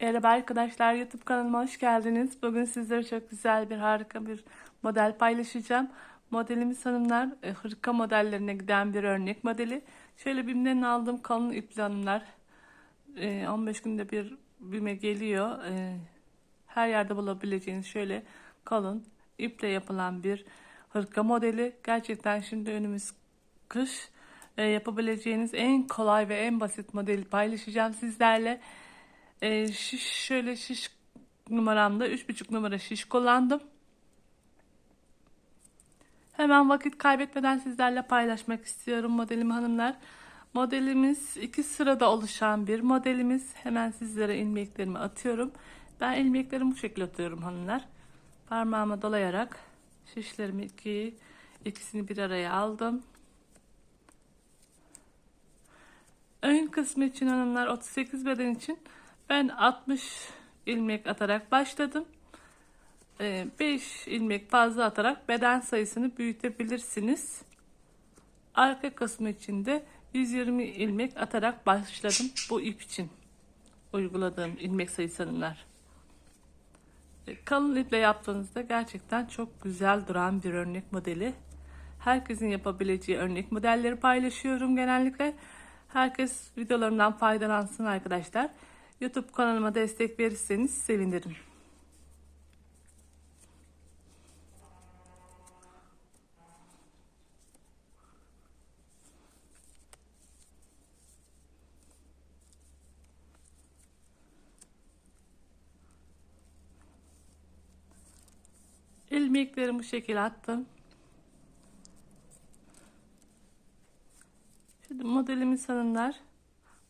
Merhaba arkadaşlar YouTube kanalıma hoş geldiniz. Bugün sizlere çok güzel bir harika bir model paylaşacağım. Modelimiz hanımlar e, hırka modellerine giden bir örnek modeli. Şöyle BİM'den aldığım kalın ipli hanımlar. E, 15 günde bir BİM'e geliyor. E, her yerde bulabileceğiniz şöyle kalın iple yapılan bir hırka modeli. Gerçekten şimdi önümüz kış e, yapabileceğiniz en kolay ve en basit modeli paylaşacağım sizlerle. E, şiş, şöyle şiş numaramda 3,5 numara şiş kullandım. Hemen vakit kaybetmeden sizlerle paylaşmak istiyorum modelimi hanımlar. Modelimiz iki sırada oluşan bir modelimiz. Hemen sizlere ilmeklerimi atıyorum. Ben ilmeklerimi bu şekilde atıyorum hanımlar. Parmağıma dolayarak şişlerimi iki, ikisini bir araya aldım. Ön kısmı için hanımlar 38 beden için ben 60 ilmek atarak başladım. 5 ee, ilmek fazla atarak beden sayısını büyütebilirsiniz. Arka kısmı için de 120 ilmek atarak başladım bu ip için uyguladığım ilmek sayısı hanımlar. Ee, kalın iple yaptığınızda gerçekten çok güzel duran bir örnek modeli. Herkesin yapabileceği örnek modelleri paylaşıyorum genellikle. Herkes videolarımdan faydalansın arkadaşlar. YouTube kanalıma destek verirseniz sevinirim. İlmeklerimi bu şekilde attım. Şimdi modelimiz hanımlar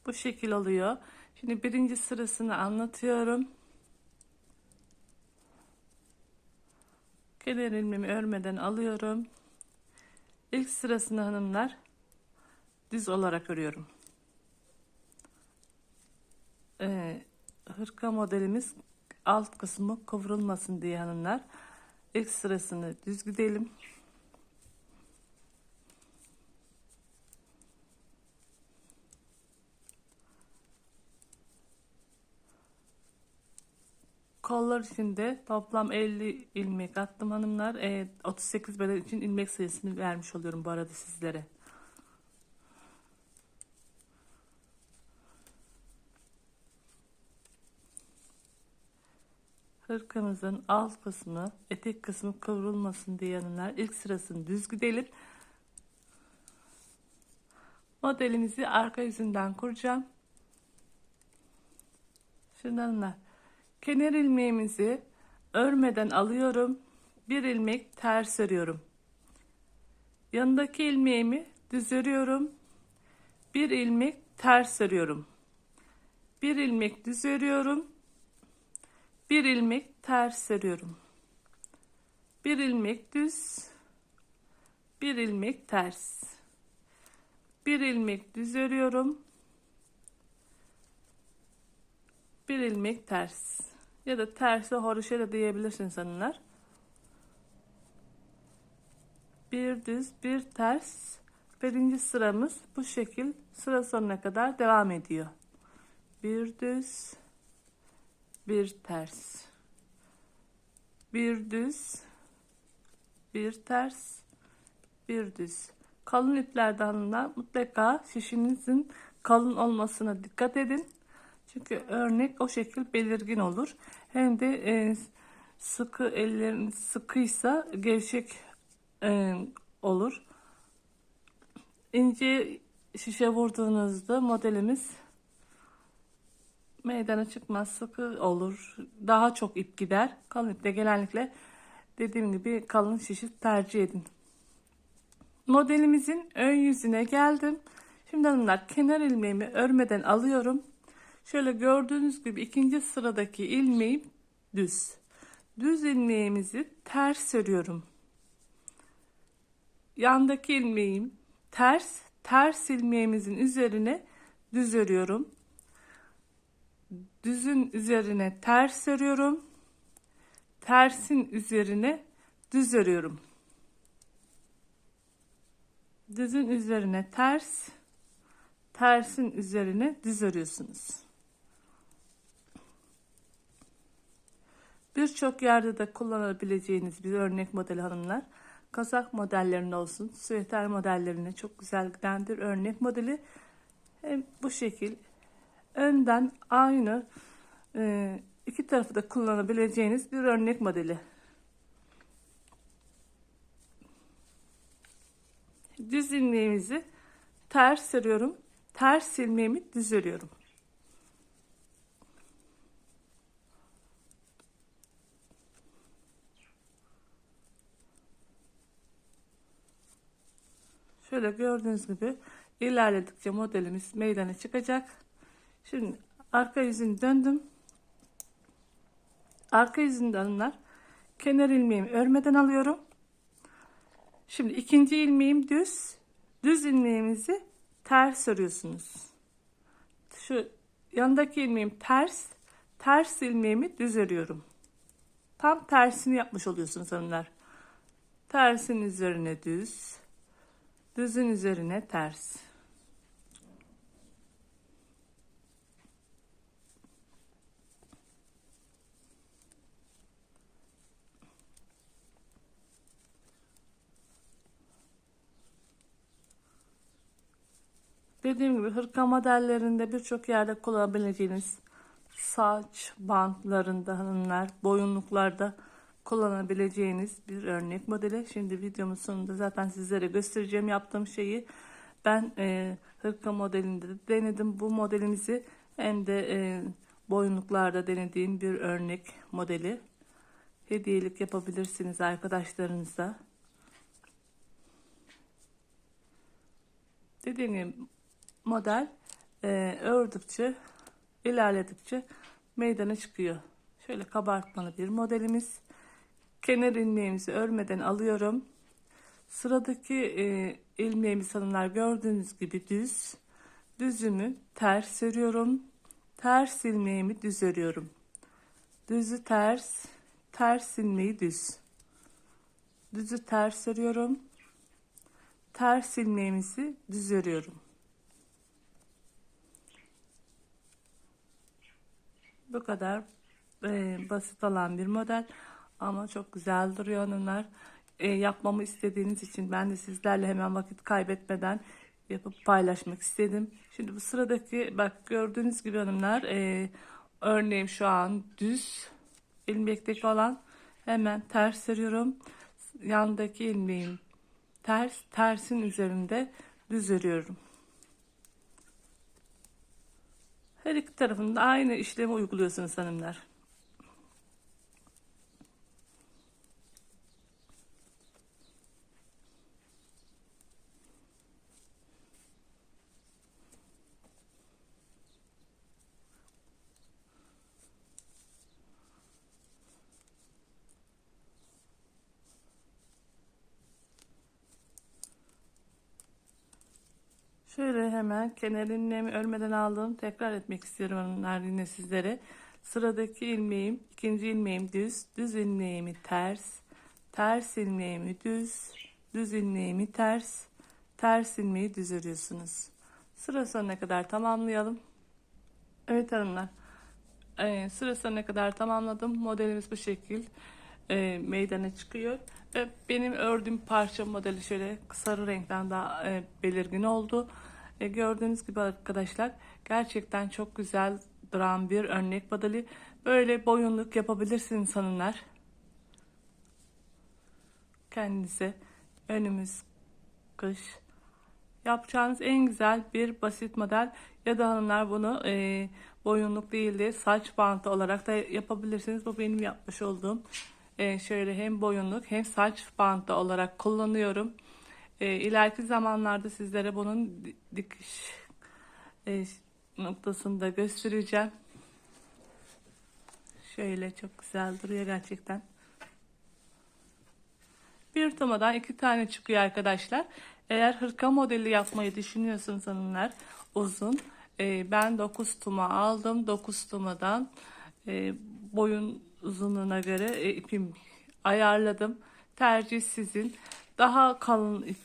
bu şekil oluyor. Şimdi birinci sırasını anlatıyorum. Kenar ilmeğimi örmeden alıyorum. İlk sırasını hanımlar düz olarak örüyorum. Ee, hırka modelimiz alt kısmı kıvrılmasın diye hanımlar. İlk sırasını düz gidelim. Kollar için de toplam 50 ilmek attım hanımlar. E, 38 beden için ilmek sayısını vermiş oluyorum bu arada sizlere. Hırkamızın alt kısmı, etek kısmı kıvrılmasın diye yanlar. İlk sırasını düz gidelim. Modelimizi arka yüzünden kuracağım. Şundan Kenar ilmeğimizi örmeden alıyorum. Bir ilmek ters örüyorum. Yanındaki ilmeğimi düz örüyorum. Bir ilmek ters örüyorum. Bir ilmek düz örüyorum. Bir ilmek ters örüyorum. Bir ilmek düz. Bir ilmek ters. Bir ilmek düz örüyorum. Bir ilmek ters ya da tersi haroşa da diyebilirsiniz hanımlar. Bir düz bir ters. Birinci sıramız bu şekil. Sıra sonuna kadar devam ediyor. Bir düz bir ters. Bir düz bir ters bir düz. Kalın iplerden de mutlaka şişinizin kalın olmasına dikkat edin çünkü örnek o şekil belirgin olur. Hem de e, sıkı ellerin sıkıysa gevşek e, olur. İnce şişe vurduğunuzda modelimiz meydana çıkmaz sıkı olur. Daha çok ip gider. Kalın ipte genellikle dediğim gibi kalın şişi tercih edin. Modelimizin ön yüzüne geldim. Şimdi hanımlar kenar ilmeğimi örmeden alıyorum. Şöyle gördüğünüz gibi ikinci sıradaki ilmeğim düz. Düz ilmeğimizi ters örüyorum. Yandaki ilmeğim ters, ters ilmeğimizin üzerine düz örüyorum. Düzün üzerine ters örüyorum. Tersin üzerine düz örüyorum. Düzün üzerine ters, tersin üzerine düz örüyorsunuz. Birçok yerde de kullanabileceğiniz bir örnek model hanımlar. Kazak modellerinde olsun, süveter modellerine çok güzel giden örnek modeli. Hem bu şekil önden aynı e, iki tarafı da kullanabileceğiniz bir örnek modeli. Düz ilmeğimizi ters seriyorum. Ters ilmeğimi düz örüyorum. Şöyle gördüğünüz gibi ilerledikçe modelimiz meydana çıkacak. Şimdi arka yüzünü döndüm. Arka yüzünde hanımlar kenar ilmeğimi örmeden alıyorum. Şimdi ikinci ilmeğim düz. Düz ilmeğimizi ters örüyorsunuz. Şu yanındaki ilmeğim ters. Ters ilmeğimi düz örüyorum. Tam tersini yapmış oluyorsunuz hanımlar. Tersin üzerine düz. Düzün üzerine ters. Dediğim gibi hırka modellerinde birçok yerde kullanabileceğiniz saç bantlarında hanımlar, boyunluklarda kullanabileceğiniz bir örnek modeli. Şimdi videomun sonunda zaten sizlere göstereceğim yaptığım şeyi. Ben e, hırka modelinde de denedim bu modelimizi hem de e, boyunluklarda denediğim bir örnek modeli. Hediyelik yapabilirsiniz arkadaşlarınıza. Dediğim gibi model e, ördükçe ilerledikçe meydana çıkıyor. Şöyle kabartmalı bir modelimiz. Kenar ilmeğimizi örmeden alıyorum. Sıradaki e, ilmeğimiz hanımlar gördüğünüz gibi düz. Düzümü ters örüyorum. Ters ilmeğimi düz örüyorum. Düzü ters, ters ilmeği düz. Düzü ters örüyorum. Ters ilmeğimizi düz örüyorum. Bu kadar e, basit olan bir model ama çok güzel duruyor hanımlar. E, yapmamı istediğiniz için ben de sizlerle hemen vakit kaybetmeden yapıp paylaşmak istedim. Şimdi bu sıradaki bak gördüğünüz gibi hanımlar e, örneğim şu an düz ilmekteki olan hemen ters örüyorum. Yandaki ilmeğim ters tersin üzerinde düz örüyorum. Her iki tarafında aynı işlemi uyguluyorsunuz hanımlar. Şöyle hemen kenar ilmeğimi örmeden aldım. Tekrar etmek istiyorum hanımlar yine sizlere. Sıradaki ilmeğim, ikinci ilmeğim düz, düz ilmeğimi ters, ters ilmeğimi düz, düz ilmeğimi ters, ters ilmeği düz örüyorsunuz. Sıra sonuna kadar tamamlayalım. Evet hanımlar. Ee, sıra sonuna kadar tamamladım. Modelimiz bu şekil e, meydana çıkıyor. Ve benim ördüğüm parça modeli şöyle sarı renkten daha e, belirgin oldu. E, gördüğünüz gibi arkadaşlar gerçekten çok güzel duran bir örnek modeli. Böyle boyunluk yapabilirsiniz hanımlar. Kendinize önümüz kış yapacağınız en güzel bir basit model ya da hanımlar bunu e, boyunluk değil de saç bantı olarak da yapabilirsiniz. Bu benim yapmış olduğum e, şöyle hem boyunluk hem saç bantı olarak kullanıyorum. E, ileriki zamanlarda sizlere bunun dikiş e, noktasını da göstereceğim. Şöyle çok güzel duruyor gerçekten. Bir tomadan iki tane çıkıyor arkadaşlar. Eğer hırka modeli yapmayı düşünüyorsanız hanımlar uzun. E, ben 9 tuma aldım. 9 tumadan e, boyun uzunluğuna göre e, ipim ayarladım. Tercih sizin. Daha kalın ip,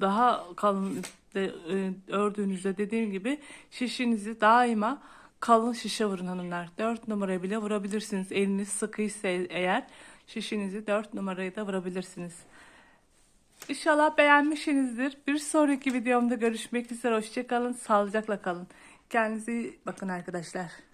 daha kalın ipte e, ördüğünüzde dediğim gibi şişinizi daima kalın şişe vurun hanımlar. 4 numarayı bile vurabilirsiniz. Eliniz sıkıysa eğer şişinizi 4 numarayı da vurabilirsiniz. İnşallah beğenmişsinizdir. Bir sonraki videomda görüşmek üzere. Hoşçakalın. Sağlıcakla kalın. Kendinize iyi bakın arkadaşlar.